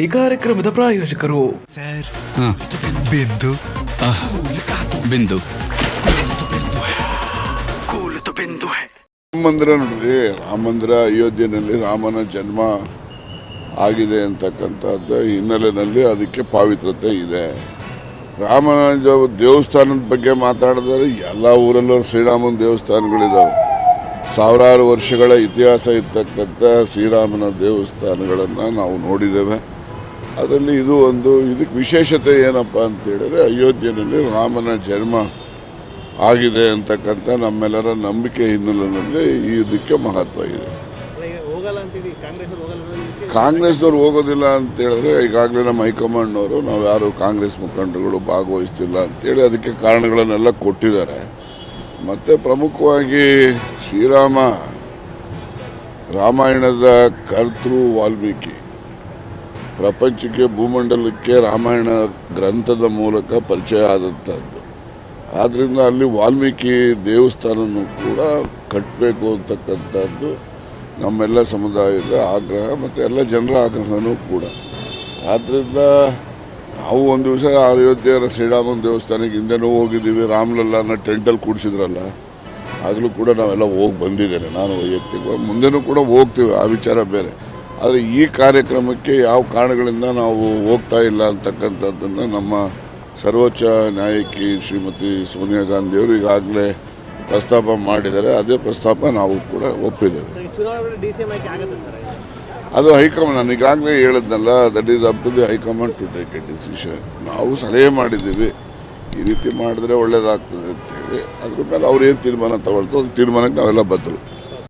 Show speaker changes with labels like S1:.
S1: ಈ ಕಾರ್ಯಕ್ರಮದ ಪ್ರಾಯೋಜಕರು.
S2: ಬಿಂದು.
S3: ಬಿಂದು.
S4: ರಾಮ ಮಂದಿರ ನೋಡ್ರಿ ರಾಮ ಮಂದಿರ ಅಯೋಧ್ಯೆಯಲ್ಲಿ ರಾಮನ ಜನ್ಮ ಆಗಿದೆ ಅಂತಕ್ಕಂಥದ್ದು ಹಿನ್ನೆಲೆಯಲ್ಲಿ ಅದಕ್ಕೆ ಪಾವಿತ್ರತೆ ಇದೆ. ರಾಮನ ದೇವಸ್ಥಾನದ ಬಗ್ಗೆ ಮಾತಾಡಿದ್ರೆ ಎಲ್ಲ ಊರಲ್ಲೂ ಶ್ರೀರಾಮನ ದೇವಸ್ಥಾನಗಳಿದ್ದಾವೆ ಸಾವಿರಾರು ವರ್ಷಗಳ ಇತಿಹಾಸ ಇರ್ತಕ್ಕಂಥ ಶ್ರೀರಾಮನ ದೇವಸ್ಥಾನಗಳನ್ನು ನಾವು ನೋಡಿದ್ದೇವೆ. ಅದರಲ್ಲಿ ಇದು ಒಂದು ಇದಕ್ಕೆ ವಿಶೇಷತೆ ಏನಪ್ಪ ಅಂತ ಹೇಳಿದ್ರೆ ಅಯೋಧ್ಯೆಯಲ್ಲಿ ರಾಮನ ಜನ್ಮ ಆಗಿದೆ ಅಂತಕ್ಕಂಥ ನಮ್ಮೆಲ್ಲರ ನಂಬಿಕೆ ಹಿನ್ನೆಲೆಯಲ್ಲಿ ಈ ಇದಕ್ಕೆ ಮಹತ್ವ ಇದೆ. ಕಾಂಗ್ರೆಸ್ನವ್ರು ಹೋಗೋದಿಲ್ಲ ಅಂತ ಹೇಳಿದ್ರೆ ಈಗಾಗಲೇ ನಮ್ಮ ಹೈಕಮಾಂಡ್ನವರು ನಾವು ಯಾರು ಕಾಂಗ್ರೆಸ್ ಮುಖಂಡರುಗಳು ಭಾಗವಹಿಸ್ತಿಲ್ಲ ಅಂತೇಳಿ ಅದಕ್ಕೆ ಕಾರಣಗಳನ್ನೆಲ್ಲ ಕೊಟ್ಟಿದ್ದಾರೆ. ಮತ್ತು ಪ್ರಮುಖವಾಗಿ ಶ್ರೀರಾಮ ರಾಮಾಯಣದ ಕರ್ತೃ ವಾಲ್ಮೀಕಿ. ಪ್ರಪಂಚಕ್ಕೆ ಭೂಮಂಡಲಕ್ಕೆ ರಾಮಾಯಣ ಗ್ರಂಥದ ಮೂಲಕ ಪರಿಚಯ ಆದಂಥದ್ದು ಆದ್ದರಿಂದ ಅಲ್ಲಿ ವಾಲ್ಮೀಕಿ ದೇವಸ್ಥಾನನೂ ಕೂಡ ಕಟ್ಟಬೇಕು ಅಂತಕ್ಕಂಥದ್ದು ನಮ್ಮೆಲ್ಲ ಸಮುದಾಯದ ಆಗ್ರಹ ಮತ್ತು ಎಲ್ಲ ಜನರ ಆಗ್ರಹನೂ ಕೂಡ. ಆದ್ದರಿಂದ ನಾವು ಒಂದು ದಿವಸ ಅಯೋಧ್ಯೆಯ ಶ್ರೀರಾಮನ ದೇವಸ್ಥಾನಕ್ಕೆ ಹಿಂದೆನೂ ಹೋಗಿದ್ದೀವಿ. ರಾಮ್ಲಲ್ಲನ ಟೆಂಟಲ್ಲಿ ಕೂಡಿಸಿದ್ರಲ್ಲ, ಆಗಲೂ ಕೂಡ ನಾವೆಲ್ಲ ಹೋಗಿ ಬಂದಿದ್ದೇನೆ ನಾನು ವೈಯಕ್ತಿಕ ಮುಂದೆನೂ ಕೂಡ ಹೋಗ್ತೀವಿ, ಆ ವಿಚಾರ ಬೇರೆ. ಆದರೆ ಈ ಕಾರ್ಯಕ್ರಮಕ್ಕೆ ಯಾವ ಕಾರಣಗಳಿಂದ ನಾವು ಹೋಗ್ತಾ ಇಲ್ಲ ಅಂತಕ್ಕಂಥದ್ದನ್ನು ನಮ್ಮ ಸರ್ವೋಚ್ಚ ನ್ಯಾಯಕಿ ಶ್ರೀಮತಿ ಸೋನಿಯಾ ಗಾಂಧಿಯವರು ಈಗಾಗಲೇ ಪ್ರಸ್ತಾಪ ಮಾಡಿದ್ದಾರೆ. ಅದೇ ಪ್ರಸ್ತಾಪ ನಾವು ಕೂಡ ಒಪ್ಪಿದ್ದೇವೆ. ಅದು ಹೈಕಮಾಂಡ್ ನಾನು ಈಗಾಗಲೇ ಹೇಳಿದ್ನಲ್ಲ that is up to the high command to take a decision. ನಾವು ಸಲಹೆ ಮಾಡಿದ್ದೀವಿ. ಈ ರೀತಿ ಮಾಡಿದ್ರೆ ಒಳ್ಳೇದಾಗ್ತದೆ ಅಂತೇಳಿ ಅದ್ರ ಮೇಲೆ ಅವ್ರು ಏನು ತೀರ್ಮಾನ ತಗೊಳ್ತೋ ಅದು ತೀರ್ಮಾನಕ್ಕೆ ನಾವೆಲ್ಲ ಬದ್ಧರು.